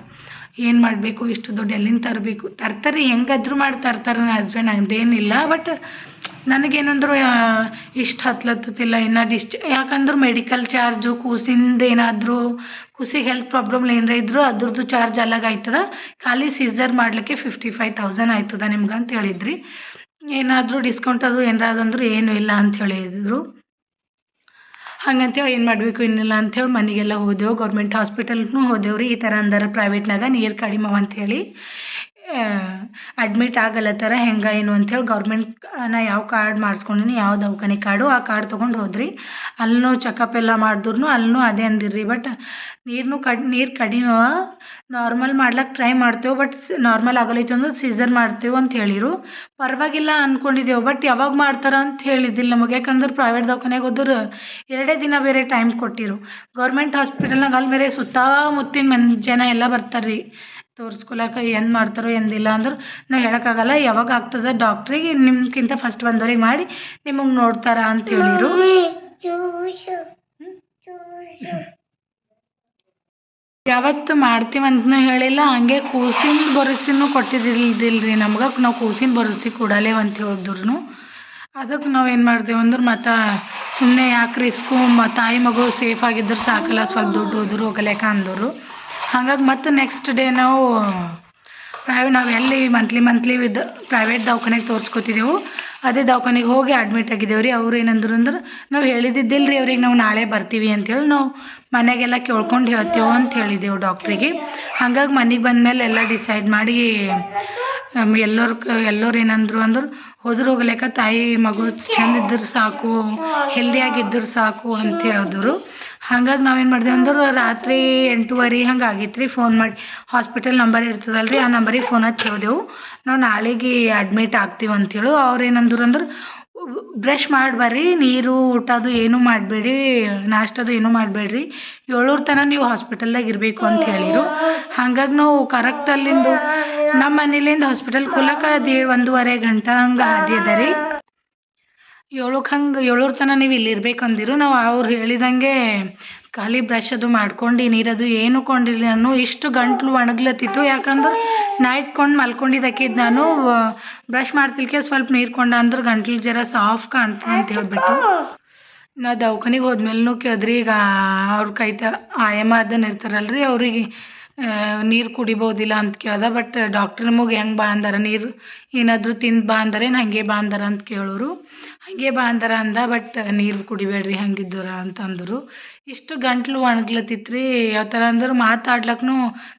[SPEAKER 1] ಏನು ಮಾಡಬೇಕು, ಇಷ್ಟು ದುಡ್ಡು ಎಲ್ಲಿಂದ ತರಬೇಕು? ತರ್ತಾರೆ, ಹೆಂಗಾದ್ರೂ ಮಾಡಿ ತರ್ತಾರೆ ನನ್ನ ಹಸ್ಬೆಂಡ್ ಅದೇನಿಲ್ಲ ಬಟ್ ನನಗೇನಂದ್ರು ಇಷ್ಟು ಹತ್ಲತ್ತತಿಲ್ಲ ಇನ್ನು ಡಿಸ್ಟ್ ಯಾಕಂದ್ರೆ ಮೆಡಿಕಲ್ ಚಾರ್ಜು ಕೂಸಿಂದ ಏನಾದರೂ ಕೂಸಿಗೆ ಹೆಲ್ತ್ ಪ್ರಾಬ್ಲಮ್ ಏನಾರ ಇದ್ದರೂ ಅದ್ರದ್ದು ಚಾರ್ಜ್ ಅಲಗ್ ಆಯ್ತದ. ಖಾಲಿ ಸೀಸರ್ ಮಾಡಲಿಕ್ಕೆ ಫಿಫ್ಟಿ ಫೈವ್ ತೌಸಂಡ್ ಆಯ್ತದ ನಿಮ್ಗೆ ಅಂತ ಹೇಳಿದ್ರಿ. ಏನಾದರೂ ಡಿಸ್ಕೌಂಟ್ ಅದು ಏನಾರ ಅಂದ್ರೆ ಏನೂ ಇಲ್ಲ ಅಂತ ಹೇಳಿದರು. ಹಂಗಂತೇಳಿ ಏನು ಮಾಡಬೇಕು ಏನಿಲ್ಲ ಅಂಥೇಳಿ ಮನೆಗೆಲ್ಲ ಹೋದೆವು. ಗೌರ್ಮೆಂಟ್ ಹಾಸ್ಪಿಟಲ್ಗೂ ಹೋದೆವು ರೀ. ಈ ಥರ ಅಂದಾರ ಪ್ರೈವೇಟ್ನಾಗ ನೀರು ಕಡಿಮೆ ಅಂಥೇಳಿ ಅಡ್ಮಿಟ್ ಆಗಲತ್ತಾರ ಹೆಂಗೆ ಏನು ಅಂಥೇಳಿ ಗೌರ್ಮೆಂಟ್ ನಾ ಯಾವ ಕಾರ್ಡ್ ಮಾಡ್ಸ್ಕೊಂಡಿನಿ, ಯಾವ ದವಾಖಾನೆ ಕಾರ್ಡು ಆ ಕಾರ್ಡ್ ತೊಗೊಂಡು ಹೋದ್ರಿ. ಅಲ್ಲೂ ಚೆಕಪ್ ಎಲ್ಲ ಮಾಡಿದ್ರು ಅಲ್ಲೂ ಅದೇ ಅಂದಿರ್ರಿ. ಬಟ್ ನೀರನ್ನು ಕಡ್, ನೀರು ಕಡಿಮೆ ನಾರ್ಮಲ್ ಮಾಡ್ಲಿಕ್ಕೆ ಟ್ರೈ ಮಾಡ್ತೇವೆ ಬಟ್ ನಾರ್ಮಲ್ ಆಗಲೈತೆ ಅಂದ್ರೆ ಸೀಸರ್ ಮಾಡ್ತೇವೆ ಅಂತ ಹೇಳಿರು. ಪರವಾಗಿಲ್ಲ ಅಂದ್ಕೊಂಡಿದ್ದೆವು ಬಟ್ ಯಾವಾಗ ಮಾಡ್ತಾರೆ ಅಂತ ಹೇಳಿದ್ದಿಲ್ಲ ನಮಗೆ. ಯಾಕಂದ್ರೆ ಪ್ರೈವೇಟ್ ದವಾಖಾನೆಗೆ ಹೋದ್ರೆ ಎರಡೇ ದಿನ ಬೇರೆ ಟೈಮ್ ಕೊಟ್ಟಿರು. ಗೌರ್ಮೆಂಟ್ ಹಾಸ್ಪಿಟಲ್ನಾಗ ಅಲ್ಲಿ ಬೇರೆ ಸುತ್ತಮುತ್ತಿನ ಮನ್ ಜನ ಎಲ್ಲ ಬರ್ತಾರೆ ರೀ ತೋರ್ಸ್ಕೊಳಕ್ಕೆ ಏನು ಮಾಡ್ತಾರೋ ಎಂದಿಲ್ಲ ಅಂದ್ರೆ ನಾವು ಹೇಳೋಕ್ಕಾಗಲ್ಲ, ಯಾವಾಗ ಆಗ್ತದೆ ಡಾಕ್ಟ್ರಿಗೆ ನಿಮ್ಗಿಂತ ಫಸ್ಟ್ ಬಂದವ್ರಿಗೆ ಮಾಡಿ ನಿಮಗೆ ನೋಡ್ತಾರ ಅಂತ ಹೇಳಿರು ಯಾವತ್ತು ಮಾಡ್ತೀವಿ ಅಂತನೂ ಹೇಳಿಲ್ಲ, ಹಂಗೆ ಕೂಸಿನ ಕೊಟ್ಟಿದ್ದಿಲ್ದಿಲ್ಲ ರೀ ನಮ್ಗೆ, ನಾವು ಕೂಸಿನ ಬರಸಿ ಕೊಡಲೇವಂತ ಹೇಳಿದ್ರು ಅದಕ್ಕೆ ನಾವು ಏನು ಮಾಡ್ದೇವು ಅಂದ್ರೆ ಮತ್ತು ಸುಮ್ಮನೆ ಯಾಕೆ ರಿಸ್ಕು ಮ ತಾಯಿ ಮಗು ಸೇಫ್ ಆಗಿದ್ರೆ ಸಾಕಲ್ಲ, ಸ್ವಲ್ಪ ದುಡ್ಡು ಹೋದ್ರು, ಹೋಗಲೇಕ ಅಂದರು. ಹಾಗಾಗಿ ಮತ್ತು ನೆಕ್ಸ್ಟ್ ಡೇ ನಾವು ಪ್ರೈವೇಟ್ ನಾವು ಎಲ್ಲಿ ಮಂತ್ಲಿ ಮಂತ್ಲಿ ವಿದ್ ಪ್ರೈವೇಟ್ ದವಾಖಾನೆಗೆ ತೋರಿಸ್ಕೊತಿದ್ದೆವು ಅದೇ ದವಾಖಾನೆಗೆ ಹೋಗಿ ಅಡ್ಮಿಟ್ ಆಗಿದ್ದೇವೆ ರೀ. ಅವ್ರು ಏನಂದ್ರು ಅಂದ್ರೆ ನಾವು ಹೇಳಿದ್ದಿಲ್ಲ ರೀ ಅವ್ರಿಗೆ ನಾವು ನಾಳೆ ಬರ್ತೀವಿ ಅಂತೇಳಿ ನಾವು ಮನೆಗೆಲ್ಲ ಕೇಳ್ಕೊಂಡು ಹೇಳ್ತೇವೆ ಅಂತ ಹೇಳಿದೆವು ಡಾಕ್ಟ್ರಿಗೆ ಹಾಗಾಗಿ ಮನೆಗೆ ಬಂದಮೇಲೆ ಎಲ್ಲ ಡಿಸೈಡ್ ಮಾಡಿ ಎಲ್ಲರು ಎಲ್ಲರೂ ಏನಂದ್ರು ಅಂದ್ರೆ ಹೋಗ್ಲಿಕ್ಕ ತಾಯಿ ಮಗು ಚಂದ ಇದ್ದರೆ ಸಾಕು ಇದ್ದರ್ ಸಾಕು ಅಂತ ಹೇಳಿದ್ರು. ಹಂಗಾಗಿ ನಾವೇನು ಮಾಡಿದೆವು ಅಂದ್ರೆ, ರಾತ್ರಿ ಎಂಟೂವರೆ ಹಂಗೆ ಆಗಿತ್ತು ರೀ ಫೋನ್ ಮಾಡಿ ಹಾಸ್ಪಿಟಲ್ ನಂಬರ್ ಇರ್ತದಲ್ಲ ರೀ ಆ ನಂಬರಿಗೆ ಫೋನ್ ಹಚ್ಚಿ ಹೋದೆವು. ನಾವು ನಾಳೆಗೆ ಅಡ್ಮಿಟ್ ಆಗ್ತೀವಿ ಅಂತೇಳಿ. ಅವ್ರು ಏನಂದ್ರು ಅಂದ್ರೆ ಬ್ರಷ್ ಮಾಡಿ ಬರ್ರಿ, ನೀರು, ಊಟ ಅದು ಏನೂ ಮಾಡಬೇಡಿ, ನಾಷ್ಟದು ಏನೂ ಮಾಡಬೇಡ್ರಿ, ಏಳೂರು ತನಕ ನೀವು ಹಾಸ್ಪಿಟಲ್ದಾಗ ಇರಬೇಕು ಅಂತ ಹೇಳಿದರು ಹಂಗಾಗಿ ನಾವು ಕರೆಕ್ಟ್ ಅಲ್ಲಿಂದು ನಮ್ಮ ಮನೇಲಿಂದ ಹಾಸ್ಪಿಟಲ್ ಕೊಲ್ಲಕ್ಕೆ ಅದು ಒಂದೂವರೆ ಗಂಟೆ ಹಂಗೆ ಹಾದಿ ಅದ ರೀ. ಏಳಕ್ಕೆ ಹಂಗೆ ಏಳೂರ ತನಕ ನೀವು ಇಲ್ಲಿ ಇರ್ಬೇಕು ಅಂದಿರು, ನಾವು ಅವ್ರು ಹೇಳಿದಂಗೆ ಖಾಲಿ ಬ್ರಷ್ ಅದು ಮಾಡ್ಕೊಂಡು ನೀರದು ಏನು ಕೊಂಡಿಲ್ಲ ನಾನು ಇಷ್ಟು ಗಂಟ್ಲು ಒಣಗ್ಲತ್ತಿತ್ತು, ಯಾಕಂದ್ರೆ ನೈಟ್ ಕೊಂಡು ಮಲ್ಕೊಂಡಿದ್ದಕ್ಕಿದ್ದು ನಾನು ಬ್ರಷ್ ಮಾಡ್ತಿಲ್ಕೆ ಸ್ವಲ್ಪ ನೀರು ಕೊಂಡ ಅಂದ್ರೆ ಗಂಟ್ಲು ಜರ ಸಾಫ್ ಕಾಣ್ತು ಅಂತ ಹೇಳ್ಬಿಟ್ಟು. ನಾ ದವಾಖಾನಿಗೆ ಹೋದ್ಮೇಲೂ ಕೇಳಿದ್ರಿ, ಈಗ ಅವ್ರ ಕೈ ತ ಆಯಮ್ಮ ಅದನ್ನು ಇರ್ತಾರಲ್ಲ ರೀ ಅವ್ರಿಗೆ ನೀರು ಕುಡಿಬೋದಿಲ್ಲ ಅಂತ ಕೇಳ್ದ ಬಟ್ ಡಾಕ್ಟ್ರ್ ನಮಗೆ ಹೆಂಗೆ ಬಾ ಅಂದಾರ? ನೀರು ಏನಾದರೂ ತಿಂದು ಬಾ ಅಂದರೇನು? ಹಂಗೆ ಬಾ ಅಂದಾರ ಅಂತ ಕೇಳೋರು. ಹಾಗೆ ಬಾ ಅಂದಾರ ಅಂದ ಬಟ್ ನೀರು ಕುಡಿಬೇಡ್ರಿ ಹಂಗಿದ್ದರ ಅಂತ ಅಂದರು. ಇಷ್ಟು ಗಂಟ್ಲು ಒಣಗ್ಲತ್ತಿತ್ತು ರೀ ಯಾವ ಥರ ಅಂದ್ರೆ ಮಾತಾಡ್ಲಕ್ಕೂ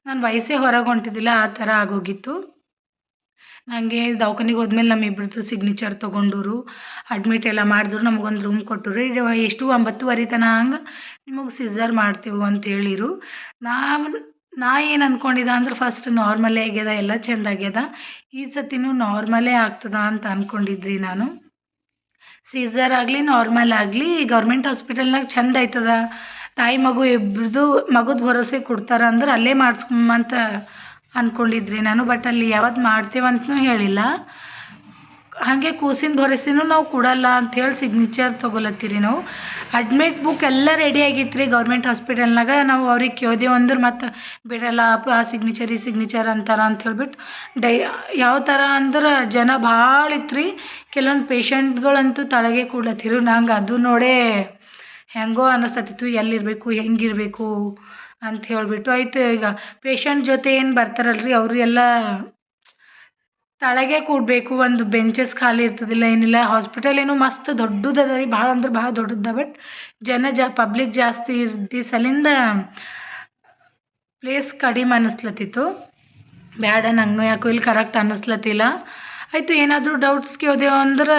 [SPEAKER 1] ನನ್ನ ವಯಸ್ಸೇ ಹೊರಗೆ ಹೊಂಟಿದ್ದಿಲ್ಲ, ಆ ಥರ ಆಗೋಗಿತ್ತು. ನನಗೆ ದವಾಖಾನಿಗೆ ಹೋದ್ಮೇಲೆ ಇಬ್ಬರದ್ದು ಸಿಗ್ನೇಚರ್ ತೊಗೊಂಡರು ಅಡ್ಮಿಟ್ ಎಲ್ಲ ಮಾಡಿದ್ರು, ನಮಗೊಂದು ರೂಮ್ ಕೊಟ್ಟರು. ಎಷ್ಟು ಒಂಬತ್ತುವರೆ ತನ ಹಂಗೆ ನಿಮಗೆ ಸಿಝರ್ ಮಾಡ್ತೀವಿ ಅಂತ ಹೇಳಿರು. ನಾವು ನಾ ಏನು ಅನ್ಕೊಂಡಿದ್ದೆ ಅಂದ್ರೆ ಫಸ್ಟ್ ನಾರ್ಮಲೇ ಆಗ್ಯದ, ಎಲ್ಲ ಚೆಂದ ಆಗ್ಯದ. ಈ ಸತಿನೂ ನಾರ್ಮಲೇ ಆಗ್ತದ ಅಂತ ಅಂದ್ಕೊಂಡಿದ್ರಿ ನಾನು. ಸೀಸರ್ ಆಗಲಿ ನಾರ್ಮಲ್ ಆಗಲಿ ಗೌರ್ಮೆಂಟ್ ಹಾಸ್ಪಿಟಲ್ನಾಗ ಚಂದ ಆಯ್ತದ. ತಾಯಿ, ಮಗು ಇಬ್ಬರದು ಮಗುದ ಭರೋಸೆ ಕೊಡ್ತಾರ ಅಂದ್ರೆ ಅಲ್ಲೇ ಮಾಡಿಸ್ಕೊಂಬಂತ ಅಂದ್ಕೊಂಡಿದ್ರಿ ನಾನು ಬಟ್ ಅಲ್ಲಿ ಯಾವತ್ತು ಮಾಡ್ತೇವಂತನೂ ಹೇಳಿಲ್ಲ. ಹಾಗೆ ಕೂಸಿನ ಭರೋಸೆನೂ ನಾವು ಕೊಡಲ್ಲ ಅಂಥೇಳಿ ಸಿಗ್ನೇಚರ್ ತೊಗೊಲತ್ತೀರಿ ನಾವು. ಅಡ್ಮಿಟ್ ಬುಕ್ ಎಲ್ಲ ರೆಡಿ ಆಗಿತ್ತು ರೀ ಗೌರ್ಮೆಂಟ್ ಹಾಸ್ಪಿಟಲ್ನಾಗ ನಾವು ಅವ್ರಿಗೆ ಕೇಳ್ದೇವು ಅಂದ್ರೆ ಮತ್ತು ಬಿಡಲ್ಲ, ಆ ಸಿಗ್ನೇಚರ್ ಈ ಸಿಗ್ನೇಚರ್ ಅಂತಾರ ಅಂತ ಹೇಳ್ಬಿಟ್ಟು ಡೈ, ಯಾವ ಥರ ಅಂದ್ರೆ ಜನ ಭಾಳ ಇತ್ತು ರೀ ಕೆಲವೊಂದು ಪೇಷಂಟ್ಗಳಂತೂ ತಳಗೆ ಕೂಡ್ಲತ್ತಿರು. ನಂಗೆ ಅದು ನೋಡೇ ಹೆಂಗೋ ಅನ್ನಿಸ್ತತಿತ್ತು ಎಲ್ಲಿರಬೇಕು, ಹೆಂಗಿರಬೇಕು ಅಂತ ಹೇಳಿಬಿಟ್ಟು ಆಯ್ತು. ಈಗ ಪೇಷಂಟ್ ಜೊತೆ ಏನು ಬರ್ತಾರಲ್ಲ ರೀ ಅವರು ಎಲ್ಲ ತಳಗೆ ಕೂಡಬೇಕು, ಒಂದು ಬೆಂಚಸ್ ಖಾಲಿ ಇರ್ತದಿಲ್ಲ, ಏನಿಲ್ಲ. ಹಾಸ್ಪಿಟಲ್ ಏನೋ ಮಸ್ತ್ ದೊಡ್ಡದು ಅದ ರೀ, ಭಾಳ ಅಂದ್ರೆ ಭಾಳ ದೊಡ್ಡದ ಬಟ್ ಜನ ಜಾ ಪಬ್ಲಿಕ್ ಜಾಸ್ತಿ ಇರ್ತಿ ಸಲಿಂದ ಪ್ಲೇಸ್ ಕಡಿಮೆ ಅನ್ನಿಸ್ಲತ್ತಿತ್ತು ಬ್ಯಾಡ, ನಂಗೂ ಯಾಕೋ ಇಲ್ಲಿ ಕರೆಕ್ಟ್ ಅನ್ನಿಸ್ಲತ್ತಿಲ್ಲ ಆಯಿತು, ಏನಾದರೂ ಡೌಟ್ಸ್ ಕೇಳ್ದೇವು ಅಂದ್ರೆ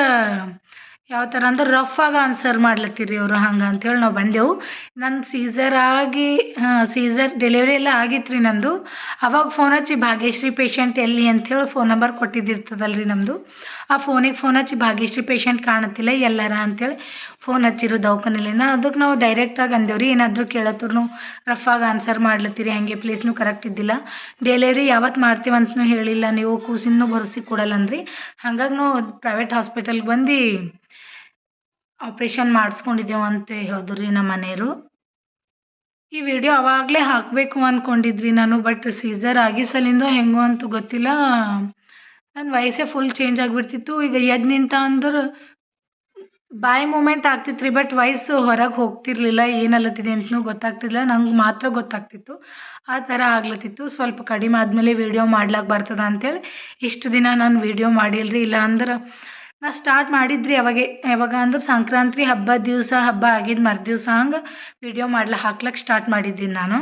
[SPEAKER 1] ಯಾವ ಥರ ಅಂದ್ರೆ ರಫಾಗಿ ಆನ್ಸರ್ ಮಾಡ್ಲತ್ತೀರಿ ಅವರು ಹಂಗೆ ಅಂಥೇಳಿ ನಾವು ಬಂದೆವು. ನನ್ನ ಸೀಸರ್ ಆಗಿ ಸೀಸರ್ ಡೆಲಿವರಿ ಎಲ್ಲ ಆಗಿತ್ತು ರೀ ನಂದು. ಅವಾಗ ಫೋನ್ ಹಚ್ಚಿ, ಭಾಗ್ಯಶ್ರೀ ಪೇಷಂಟ್ ಎಲ್ಲಿ? ಅಂಥೇಳಿ ಫೋನ್ ನಂಬರ್ ಕೊಟ್ಟಿದ್ದಿರ್ತದಲ್ಲ ರೀ ನಮ್ಮದು ಆ ಫೋನಿಗೆ ಫೋನ್ ಹಚ್ಚಿ, ಭಾಗ್ಯಶ್ರೀ ಪೇಷಂಟ್ ಕಾಣತ್ತಿಲ್ಲ, ಎಲ್ಲರ? ಅಂಥೇಳಿ ಫೋನ್ ಹಚ್ಚಿರು ದವಾಖಾನೆಲಿಂದ ಅದಕ್ಕೆ ನಾವು ಡೈರೆಕ್ಟಾಗಿ ಅಂದೇವು ರೀ, ಏನಾದರೂ ರಫ್ ಆಗಿ ಆನ್ಸರ್ ಮಾಡ್ಲತ್ತೀರಿ, ಹಾಗೆ ಪ್ಲೇಸ್ನು ಕರೆಕ್ಟ್ ಇದ್ದಿಲ್ಲ. ಡೆಲಿವರಿ ಯಾವತ್ತು ಮಾಡ್ತೀವಂತನೂ ಹೇಳಿಲ್ಲ, ನೀವು ಕೂಸಿನೂ ಭರೋಸೆ ಕೊಡಲ್ಲ ಅಂದ್ರಿ ಹಂಗಾಗಿ ನಾವು ಪ್ರೈವೇಟ್ ಹಾಸ್ಪಿಟಲ್ಗೆ ಬಂದು ಆಪ್ರೇಷನ್ ಮಾಡಿಸ್ಕೊಂಡಿದ್ದೇವೆ ಅಂತ ಹೇಳಿದ್ರು ರೀ ನಮ್ಮ ಮನೆಯವರು ಈ ವಿಡಿಯೋ ಅವಾಗಲೇ ಹಾಕಬೇಕು ಅಂದ್ಕೊಂಡಿದ್ರಿ ನಾನು ಬಟ್ ಸೀಸರ್ ಆಗಿ ಸಲಿಂದ ಹೆಂಗೋ ಅಂತ ಗೊತ್ತಿಲ್ಲ. ನನ್ನ ವಯಸ್ಸೇ ಫುಲ್ ಚೇಂಜ್ ಆಗಿಬಿಡ್ತಿತ್ತು. ಈಗ ಎದ್ದು ನಿಂತ ಅಂದ್ರೆ ಬಾಯಿ ಮೂಮೆಂಟ್ ಆಗ್ತಿತ್ತು ಬಟ್ ವಯಸ್ಸು ಹೊರಗೆ ಹೋಗ್ತಿರ್ಲಿಲ್ಲ. ಏನಲ್ಲತ್ತಿದೆ ಅಂತಲೂ ಗೊತ್ತಾಗ್ತಿಲ್ಲ ನಂಗೆ ಮಾತ್ರ ಗೊತ್ತಾಗ್ತಿತ್ತು. ಆ ಥರ ಆಗ್ಲತ್ತಿತ್ತು. ಸ್ವಲ್ಪ ಕಡಿಮೆ ಆದಮೇಲೆ ವೀಡಿಯೋ ಮಾಡ್ಲಾಕ ಬರ್ತದ ಅಂತೇಳಿ ಇಷ್ಟು ದಿನ ನಾನು ವೀಡಿಯೋ ಮಾಡಿಲ್ಲ ರೀ ಇಲ್ಲ ಅಂದ್ರೆ ನಾ ಸ್ಟಾರ್ಟ್ ಮಾಡಿದ್ರಿ ಅವಾಗೆ. ಯಾವಾಗ ಅಂದ್ರೆ ಸಂಕ್ರಾಂತಿ ಹಬ್ಬದ ದಿವಸ, ಹಬ್ಬ ಆಗಿದ್ದು ಮರುದಿವ್ಸ ಹಂಗೆ ವಿಡಿಯೋ ಮಾಡ್ಲ ಹಾಕ್ಲಕ್ಕೆ ಸ್ಟಾರ್ಟ್ ಮಾಡಿದ್ದೀನಿ ನಾನು.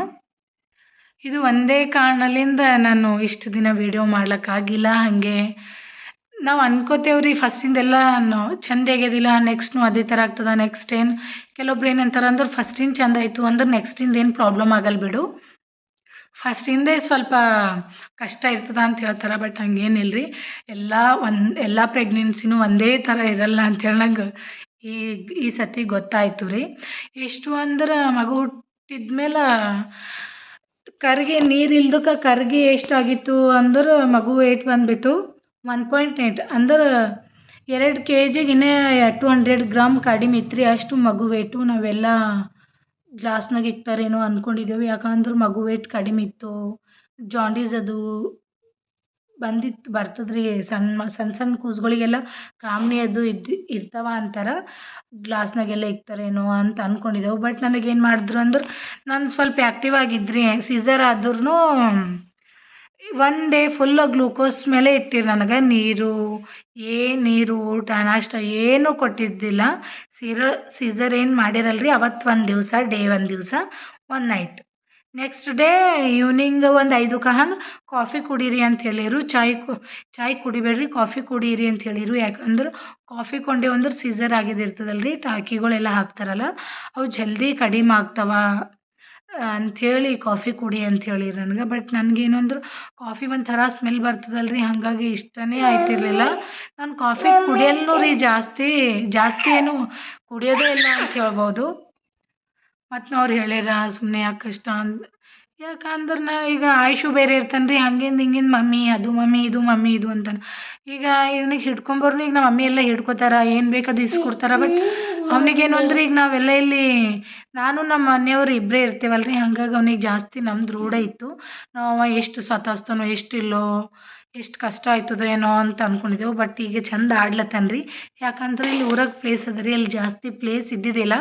[SPEAKER 1] ಇದು ಒಂದೇ ಕಾರಣಲಿಂದ ನಾನು ಇಷ್ಟು ದಿನ ವೀಡಿಯೋ ಮಾಡ್ಲಿಕ್ಕಾಗಿಲ್ಲ ಹಾಗೆ. ನಾವು ಅನ್ಕೋತೇವ್ರಿ ಫಸ್ಟಿಂದೆಲ್ಲ ಚಂದ ಆಗ್ಯದಿಲ್ಲ ನೆಕ್ಸ್ಟ್ನು ಅದೇ ಥರ ಆಗ್ತದೆ ನೆಕ್ಸ್ಟ್ ಏನು? ಕೆಲವೊಬ್ರು ಏನಂತಾರೆ ಅಂದ್ರೆ ಫಸ್ಟಿಂದ ಚಂದ ಆಯಿತು ಅಂದ್ರೆ ನೆಕ್ಸ್ಟಿಂದ ಏನು ಪ್ರಾಬ್ಲಮ್ ಆಗಲ್ಲ ಬಿಡು. ಫಸ್ಟಿಂದೇ ಸ್ವಲ್ಪ ಕಷ್ಟ ಇರ್ತದ ಅಂತ ಹೇಳ್ತಾರೆ ಬಟ್ ಹಂಗೇನಿಲ್ಲ ರೀ ಎಲ್ಲ ಒಂದು, ಎಲ್ಲ ಪ್ರೆಗ್ನೆನ್ಸಿನೂ ಒಂದೇ ಥರ ಇರಲ್ಲ ಅಂಥೇಳಿ ನಂಗೆ ಈ ಈ ಸತಿ ಗೊತ್ತಾಯಿತು ರೀ. ಎಷ್ಟು ಅಂದ್ರೆ ಮಗು ಹುಟ್ಟಿದ ಮೇಲೆ ಕರ್ಗೆ ನೀರಿಲ್ದಕ್ಕೆ ಕರ್ಗೆ ಎಷ್ಟಾಗಿತ್ತು ಅಂದ್ರೆ ಮಗು ವೇಟ್ ಬಂದುಬಿಟ್ಟು ಒನ್ ಪಾಯಿಂಟ್ ಏಯ್ಟ್ ಅಂದ್ರೆ ಎರಡು ಕೆ ಜಿಗೆ ಇನ್ನೇ ಟು ಹಂಡ್ರೆಡ್ ಗ್ರಾಮ್ ಕಡಿಮೆ ಇತ್ತು ರೀ ಅಷ್ಟು ಮಗು ವೇಟು ನಾವೆಲ್ಲ ಗ್ಲಾಸ್ನಾಗ ಇಕ್ತಾರೇನೋ ಅಂದ್ಕೊಂಡಿದ್ದೇವೆ ಯಾಕಂದ್ರೆ ಮಗು ವೇಟ್ ಕಡಿಮೆ ಇತ್ತು. ಜಾಂಡೀಸ್ ಅದು ಬಂದಿತ್ತು ಬರ್ತದೆ ರೀ ಸಣ್ಣ ಸಣ್ಣ ಸಣ್ಣ ಕೂಸುಗಳಿಗೆಲ್ಲ ಕಾಮ್ನಿ ಅದು ಇದ್ದು ಇರ್ತಾವ ಅಂತಾರೆ, ಗ್ಲಾಸ್ನಾಗೆಲ್ಲ ಇಕ್ತಾರೇನೋ ಅಂತ ಅಂದ್ಕೊಂಡಿದ್ದೆವು ಬಟ್ ನನಗೇನು ಮಾಡಿದ್ರು ಅಂದ್ರೆ, ನಾನು ಸ್ವಲ್ಪ ಆ್ಯಕ್ಟಿವ್ ಆಗಿದ್ರಿ ಸೀಸರ್ ಆದ್ರೂ ಒನ್ ಡೇ ಫುಲ್ ಗ್ಲೂಕೋಸ್ ಮೇಲೆ ಇಟ್ಟಿರು ನನಗೆ. ನೀರು ಏನು ನೀರು, ಊಟ, ನಾಷ್ಟ ಏನೂ ಕೊಟ್ಟಿದ್ದಿಲ್ಲ. ಸಿರ ಸೀಸರ್ ಏನು ಮಾಡಿರಲ್ರಿ? ಅವತ್ತು ಒಂದು ದಿವಸ ಡೇ ಒಂದು ದಿವಸ ಒಂದು ನೈಟ್ ನೆಕ್ಸ್ಟ್ ಡೇ ಈವ್ನಿಂಗ್ ಒಂದು ಐದಕ್ಕೆ ಹಂಗೆ ಕಾಫಿ ಕುಡೀರಿ ಅಂತ ಹೇಳಿರು. ಚಾಯ್ ಚಾಯ್ ಕುಡಿಬೇಡ್ರಿ ಕಾಫಿ ಕುಡೀರಿ ಅಂತ ಹೇಳಿರು. ಯಾಕಂದ್ರೆ ಕಾಫಿ ಕೊಂಡೇವು ಅಂದ್ರೆ ಸೀಸರ್ ಆಗಿದ್ದಿರ್ತದಲ್ರಿ ಟಾಕಿಗಳೆಲ್ಲ ಹಾಕ್ತಾರಲ್ಲ. ಅವು ಜಲ್ದಿ ಕಡಿಮೆ ಆಗ್ತಾವ. ಅಂಥೇಳಿ ಕಾಫಿ ಕುಡಿ ಅಂತ ಹೇಳಿರು ನನಗೆ. ಬಟ್ ನನಗೇನು ಅಂದ್ರೆ ಕಾಫಿ ಒಂಥರ ಸ್ಮೆಲ್ ಬರ್ತದಲ್ರಿ, ಹಾಗಾಗಿ ಇಷ್ಟನೇ ಆಯ್ತಿರ್ಲಿಲ್ಲ. ನಾನು ಕಾಫಿ ಕುಡಿಯಲ್ಲು ರೀ ಜಾಸ್ತಿ ಜಾಸ್ತಿ ಏನು ಕುಡಿಯೋದೇ ಇಲ್ಲ ಅಂತ ಹೇಳ್ಬೋದು. ಮತ್ತು ಅವ್ರು ಹೇಳ್ಯಾರ ಸುಮ್ಮನೆ ಯಾಕೆ ಕಷ್ಟ ಅಂದ್, ಯಾಕಂದ್ರೆ ನಾ ಈಗ ಆಯುಷು ಬೇರೆ ಇರ್ತಾನೆ ರೀ ಹಂಗಿಂದ ಹಿಂಗಿಂದ ಮಮ್ಮಿ, ಅದು ಮಮ್ಮಿ, ಇದು ಮಮ್ಮಿ, ಇದು ಅಂತಾನೆ. ಈಗ ಇವ್ನಿಗೆ ಹಿಡ್ಕೊಂಬರ್ನು ಈಗ ನಮ್ಮ ಮಮ್ಮಿ ಎಲ್ಲ ಹಿಡ್ಕೊತಾರ, ಏನು ಬೇಕು ಅದು ಇಸ್ಕೊಡ್ತಾರ ಬಟ್ ಅವನಿಗೇನು ಅಂದ್ರೆ ಈಗ ನಾವೆಲ್ಲ ಇಲ್ಲಿ ನಾನು ನಮ್ಮ ಮನೆಯವ್ರು ಇಬ್ಬರೇ ಇರ್ತೀವಲ್ರಿ. ಹಂಗಾಗಿ ಅವ್ನಿಗೆ ಜಾಸ್ತಿ ನಮ್ದು ರೂಢ ಇತ್ತು. ನಾವು ಅವ ಎಷ್ಟು ಸತಾಯಿಸ್ತಾನೋ ಎಷ್ಟು ಇಲ್ಲೋ ಎಷ್ಟು ಕಷ್ಟ ಆಯ್ತದೋ ಏನೋ ಅಂತ ಅಂದ್ಕೊಂಡಿದ್ದೆವು ಬಟ್ ಈಗ ಚಂದ ಆಡ್ಲತ್ತಾನ ರೀ ಯಾಕಂದ್ರೆ ಇಲ್ಲಿ ಊರಾಗ ಪ್ಲೇಸ್ ಅದ ರೀ. ಅಲ್ಲಿ ಜಾಸ್ತಿ ಪ್ಲೇಸ್ ಇದ್ದಿದ್ದಿಲ್ಲ.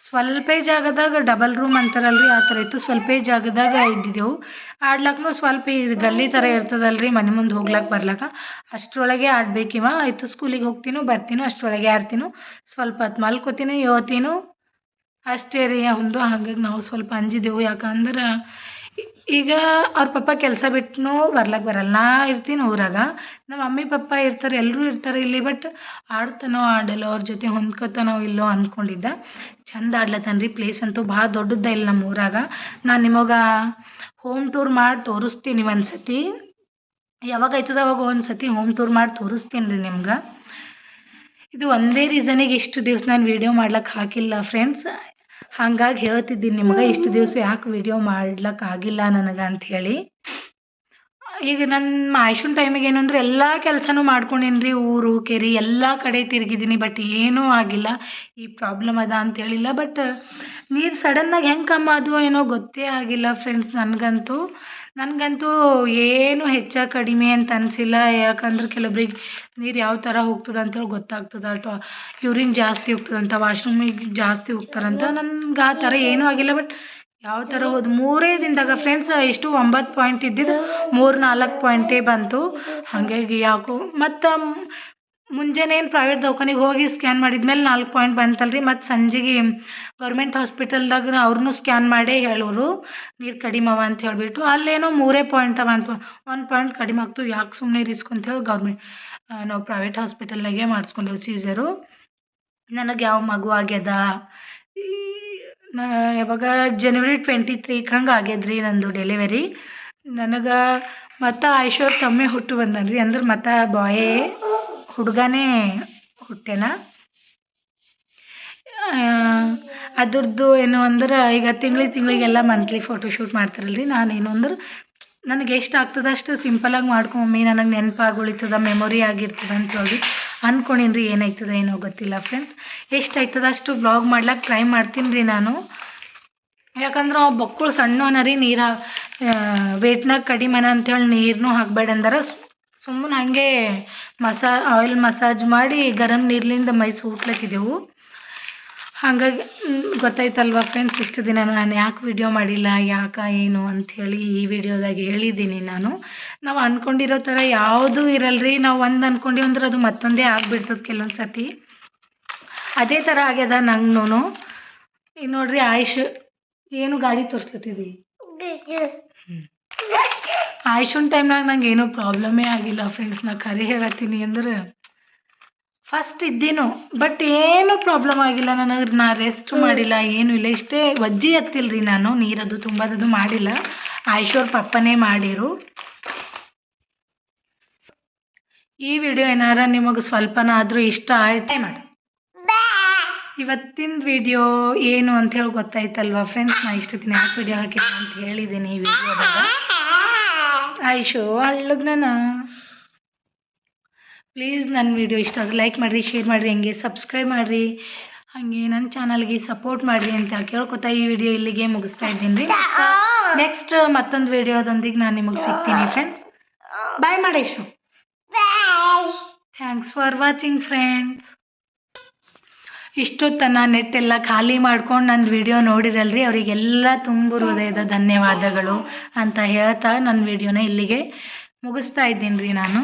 [SPEAKER 1] ಸ್ವಲ್ಪ ಜಾಗದಾಗ ಡಬಲ್ ರೂಮ್ ಅಂತಾರಲ್ರಿ, ಆ ಥರ ಇತ್ತು. ಸ್ವಲ್ಪೇ ಜಾಗದಾಗ ಇದ್ದಿದ್ದೆವು. ಆಡ್ಲಕ್ಕೂ ಸ್ವಲ್ಪ ಇದು ಗಲ್ಲಿ ಥರ ಇರ್ತದಲ್ರಿ, ಮನೆ ಮುಂದೆ ಹೋಗ್ಲಕ್ಕ ಬರ್ಲಕ್ಕ ಅಷ್ಟರೊಳಗೆ ಆಡ್ಬೇಕಿವ ಆಯಿತು, ಸ್ಕೂಲಿಗೆ ಹೋಗ್ತೀನೋ, ಬರ್ತೀನೋ, ಅಷ್ಟರೊಳಗೆ ಆಡ್ತೀನೋ. ಸ್ವಲ್ಪ ಹೊತ್ತು ಮಲ್ಕೋತೀನೋ ಏಳ್ತೀನೋ ಅಷ್ಟೇ ರೀ ಒಂದು ಹಾಗಾಗಿ ನಾವು ಸ್ವಲ್ಪ ಅಂಜಿದೆವು. ಯಾಕಂದ್ರೆ ಈಗ ಅವ್ರ ಪಪ್ಪ ಕೆಲಸ ಬಿಟ್ಟು ಬರ್ಲಕ್ಕೆ ಬರಲ್ಲ. ನಾ ಇರ್ತೀನಿ ಊರಾಗ. ನಮ್ಮ ಮಮ್ಮಿ ಪಪ್ಪ ಇರ್ತಾರೆ ಎಲ್ಲರೂ ಇರ್ತಾರೆ ಇಲ್ಲಿ ಬಟ್ ಆಡ್ತಾನೋ ಆಡಲ್ಲೋ, ಅವ್ರ ಜೊತೆ ಹೊಂದ್ಕೊತಾನೋ ಇಲ್ಲೋ ಅಂದ್ಕೊಂಡಿದ್ದೆ ಚಂದ ಆಡ್ಲತ್ತಾನ ರೀ ಪ್ಲೇಸ್ ಅಂತೂ ಭಾಳ ದೊಡ್ಡದ ಇಲ್ಲ ನಮ್ಮ ಊರಾಗ. ನಾನು ನಿಮಗೆ ಹೋಮ್ ಟೂರ್ ಮಾಡಿ ತೋರಿಸ್ತೀನಿ ಒಂದು ಸತಿ ಯಾವಾಗ ಆಯ್ತದ ಅವಾಗ ಒಂದು ಸತಿ ಹೋಮ್ ಟೂರ್ ಮಾಡಿ ತೋರಿಸ್ತೀನಿ ರೀ ನಿಮ್ಗೆ. ಇದು ಒಂದೇ ರೀಸನಿಗೆ ಇಷ್ಟು ದಿವ್ಸ ನಾನು ವೀಡಿಯೋ ಮಾಡ್ಲಿಕ್ಕೆ ಹಾಕಿಲ್ಲ ಫ್ರೆಂಡ್ಸ್ ಹಾಗಾಗಿ ಹೇಳ್ತಿದ್ದೀನಿ ನಿಮ್ಗೆ, ಇಷ್ಟು ದಿವಸ ಯಾಕೆ ವಿಡಿಯೋ ಮಾಡ್ಲಿಕ್ಕೆ ಆಗಿಲ್ಲ ನನಗೆ ಅಂಥೇಳಿ. ಈಗ ನನ್ನ ಆಯ್ಷನ್ ಟೈಮಿಗೆ ಏನು ಅಂದ್ರೆ ಎಲ್ಲ ಕೆಲಸನೂ ಮಾಡ್ಕೊಂಡೇನಿ ರೀ ಊರು, ಕೆರಿ ಎಲ್ಲ ಕಡೆ ತಿರುಗಿದ್ದೀನಿ ಬಟ್ ಏನೂ ಆಗಿಲ್ಲ. ಈ ಪ್ರಾಬ್ಲಮ್ ಅದ ಅಂತ ಹೇಳಿಲ್ಲ ಬಟ್ ನೀರು ಸಡನ್ನಾಗಿ ಹೆಂಗೆ ಕಮ್ಮಿ ಅದು ಏನೋ ಗೊತ್ತೇ ಆಗಿಲ್ಲ ಫ್ರೆಂಡ್ಸ್ ನನಗಂತೂ. ನನಗಂತೂ ಏನು ಹೆಚ್ಚ ಕಡಿಮೆ ಅಂತ ಅನಿಸಿಲ್ಲ. ಯಾಕಂದ್ರೆ ಕೆಲವೊಬ್ರಿಗೆ ನೀರು ಯಾವ ಥರ ಹೋಗ್ತದೆ ಅಂತೇಳಿ ಗೊತ್ತಾಗ್ತದೆ ಟೊ ಯೂರಿನ್ ಜಾಸ್ತಿ ಹೋಗ್ತದಂತ ವಾಶ್ರೂಮಿಗೆ ಜಾಸ್ತಿ ಹೋಗ್ತಾರಂತ ನನ್ಗೆ ಆ ಥರ ಏನೂ ಆಗಿಲ್ಲ, ಬಟ್ ಯಾವ ಥರ ಹೋದ್ ಮೂರೇ ದಿನದಾಗ ಫ್ರೆಂಡ್ಸ್ ಎಷ್ಟು ಒಂಬತ್ತು ಪಾಯಿಂಟ್ ಇದ್ದಿದ್ದು ಮೂರು ನಾಲ್ಕು ಪಾಯಿಂಟೇ ಬಂತು. ಹಾಗಾಗಿ ಯಾಕೋ ಮತ್ತು ಮುಂಜಾನೆ ಏನು ಪ್ರೈವೇಟ್ ದವಾಖಾನಿಗೆ ಹೋಗಿ ಸ್ಕ್ಯಾನ್ ಮಾಡಿದ್ಮೇಲೆ ನಾಲ್ಕು ಪಾಯಿಂಟ್ ಬಂತಲ್ರಿ. ಮತ್ತು ಸಂಜೆಗೆ ಗೌರ್ಮೆಂಟ್ ಹಾಸ್ಪಿಟಲ್ದಾಗ ಅವ್ರನ್ನೂ ಸ್ಕ್ಯಾನ್ ಮಾಡೇ ಹೇಳೋರು, ನೀರು ಕಡಿಮೆ ಅವ ಅಂತ ಹೇಳಿಬಿಟ್ಟು. ಅಲ್ಲೇನೋ ಮೂರೇ ಪಾಯಿಂಟ್ ಅವ ಅಂತ. ಒಂದು ಪಾಯಿಂಟ್ ಕಡಿಮೆ ಆಗ್ತು. ಯಾಕೆ ಸುಮ್ಮನೆ ರಿಸ್ಕ್ ಅಂತೇಳಿ ಗೌರ್ಮೆಂಟ್ ನಾವು ಪ್ರೈವೇಟ್ ಹಾಸ್ಪಿಟಲ್ನಾಗೆ ಮಾಡಿಸ್ಕೊಂಡೇವು ಸೀಸರು. ನನಗೆ ಯಾವ ಮಗು ಆಗ್ಯದ? ನಾ, ಯಾವಾಗ ಜನವರಿ ಟ್ವೆಂಟಿ ತ್ರೀಗೆ ಹಂಗೆ ಆಗ್ಯದ ರೀ ನಂದು ಡೆಲಿವರಿ ನನಗೆ ಮತ್ತು ಐಶ್ವರ್ ತಮ್ಮೆ ಹುಟ್ಟು ಬಂದನ್ರಿ. ಅಂದ್ರೆ ಮತ್ತು ಬಾಯೇ ಹುಡುಗನೇ ಹುಟ್ಟ್ಯಾನ ಅದ್ರದ್ದು ಏನು ಅಂದ್ರೆ ಈಗ ತಿಂಗ್ಳಿಗೆ ತಿಂಗಳಿಗೆಲ್ಲ ಮಂತ್ಲಿ ಫೋಟೋಶೂಟ್ ಮಾಡ್ತಾರಲ್ರಿ. ನಾನೇನು ಅಂದ್ರೆ ನನಗೆ ಎಷ್ಟು ಆಗ್ತದೆ ಅಷ್ಟು ಸಿಂಪಲಾಗಿ ಮಾಡ್ಕೊಂಬಮ್ಮಿ ನನಗೆ ನೆನಪಾಗಿ ಉಳಿತದ ಮೆಮೊರಿ ಆಗಿರ್ತದೆ ಅಂತ ಹೇಳಿ ಅನ್ಕೊಂಡಿನ್ರಿ ರೀ ಏನಾಯ್ತದ ಏನೋ ಗೊತ್ತಿಲ್ಲ ಫ್ರೆಂಡ್ಸ್ ಎಷ್ಟು ಆಯ್ತದ ಅಷ್ಟು ವ್ಲಾಗ್ ಮಾಡ್ಲಿಕ್ಕೆ ಟ್ರೈ ಮಾಡ್ತೀನಿ ರೀ ನಾನು. ಯಾಕಂದ್ರೆ ಅವು ಬಕ್ಕುಳು ಸಣ್ಣವನ ರೀ, ನೀರು ವೇಟ್ನಾಗ ಕಡಿಮೆನ ಅಂಥೇಳಿ ನೀರನ್ನೂ ಹಾಕ್ಬೇಡ ಅಂದ್ರೆ. ಸುಮ್ಮನೆ ಹಾಗೆ ಮಸಾ ಆಯಿಲ್ ಮಸಾಜ್ ಮಾಡಿ ಗರಂ ನೀರಿನಿಂದ ಮೈ ಸೂಟ್ಲತ್ತಿದ್ದೆವು ಹಾಗಾಗಿ ಗೊತ್ತಾಯ್ತಲ್ವ ಫ್ರೆಂಡ್ಸ್ ಇಷ್ಟು ದಿನ ನಾನು ಯಾಕೆ ವಿಡಿಯೋ ಮಾಡಿಲ್ಲ ಯಾಕೆ ಏನು ಅಂಥೇಳಿ ಈ ವಿಡಿಯೋದಾಗೆ ಹೇಳಿದ್ದೀನಿ ನಾನು. ನಾವು ಅಂದ್ಕೊಂಡಿರೋ ಥರ ಯಾವುದೂ ಇರಲ್ರಿ ನಾವು ಒಂದು ಅಂದ್ಕೊಂಡೀವಿ ಅಂದ್ರೆ ಅದು ಮತ್ತೊಂದೇ ಆಗಿಬಿಡ್ತದೆ ಕೆಲವೊಂದು ಸತಿ ಅದೇ ಥರ ಆಗ್ಯದ ನಂಗೂ ಈಗ ನೋಡ್ರಿ ಆಯುಷ್ ಏನು ಗಾಡಿ ತೋರಿಸ್ಲತ್ತಿದ್ದಿ ಆಯುಷನ್ ಟೈಮ್ನಾಗ ನಂಗೆ ಏನೂ ಪ್ರಾಬ್ಲಮೇ ಆಗಿಲ್ಲ ಫ್ರೆಂಡ್ಸ್ ನಾ ಖರೆ ಹೇಳತ್ತೀನಿ ಅಂದ್ರೆ ಫಸ್ಟ್ ಇದ್ದೀನು ಬಟ್ ಏನೂ ಪ್ರಾಬ್ಲಮ್ ಆಗಿಲ್ಲ ನನಗೆ ನಾ ರೆಸ್ಟ್ ಮಾಡಿಲ್ಲ ಏನೂ ಇಲ್ಲ ಇಷ್ಟೇ ವಜ್ಜಿ ಎತ್ತಿಲ್ರಿ ನಾನು ನೀರದು ತುಂಬದದು ಮಾಡಿಲ್ಲ ಆಯುಷೋರ್ ಪಪ್ಪನೇ ಮಾಡಿರು. ಈ ವಿಡಿಯೋ ಏನಾರ ನಿಮಗೆ ಸ್ವಲ್ಪನಾದರೂ ಇಷ್ಟ ಆಯ್ತು ಮಾಡಿ. ಇವತ್ತಿನ ವಿಡಿಯೋ ಏನು ಅಂಥೇಳಿ ಗೊತ್ತಾಯ್ತಲ್ವಾ ಫ್ರೆಂಡ್ಸ್ ನಾ? ಇಷ್ಟು ದಿನ ಯಾಕೆ ವಿಡಿಯೋ ಹಾಕಿಲ್ಲ ಅಂತ ಹೇಳಿದ್ದೀನಿ ಈ ವಿಡಿಯೋದಾಗ ಆಯುಷು ಅಳ್ಳಗ್ ನಾನು? ಪ್ಲೀಸ್ ನನ್ನ ವಿಡಿಯೋ ಇಷ್ಟ ಆದರೆ ಲೈಕ್ ಮಾಡಿರಿ ಶೇರ್ ಮಾಡಿರಿ, ಹಂಗೆ ಸಬ್ಸ್ಕ್ರೈಬ್ ಮಾಡಿರಿ. ಹಾಗೆ ನನ್ನ ಚಾನಲ್ಗೆ ಸಪೋರ್ಟ್ ಮಾಡಿರಿ ಅಂತ ಕೇಳ್ಕೊತಾ ಈ ವಿಡಿಯೋ ಇಲ್ಲಿಗೆ ಮುಗಿಸ್ತಾ ಇದ್ದೀನಿ. ರೀ ನೆಕ್ಸ್ಟ್ ಮತ್ತೊಂದು ವಿಡಿಯೋದೊಂದಿಗೆ ನಾನು ನಿಮಗೆ ಸಿಗ್ತೀನಿ ಫ್ರೆಂಡ್ಸ್ ಬಾಯ್ ಮಾಡೇಶು ಥ್ಯಾಂಕ್ಸ್ ಫಾರ್ ವಾಚಿಂಗ್ ಫ್ರೆಂಡ್ಸ್ ಇಷ್ಟೊತ್ತನ ನೆಟ್ ಎಲ್ಲ ಖಾಲಿ ಮಾಡ್ಕೊಂಡು ನನ್ನ ವಿಡಿಯೋ ನೋಡಿರಲ್ರಿ? ಅವರಿಗೆಲ್ಲ ತುಂಬು ಹೃದಯದ ಧನ್ಯವಾದಗಳು ಅಂತ ಹೇಳ್ತಾ ನನ್ನ ವಿಡಿಯೋನ ಇಲ್ಲಿಗೆ ಮುಗಿಸ್ತಾ ಇದ್ದೀನಿ ರೀ ನಾನು.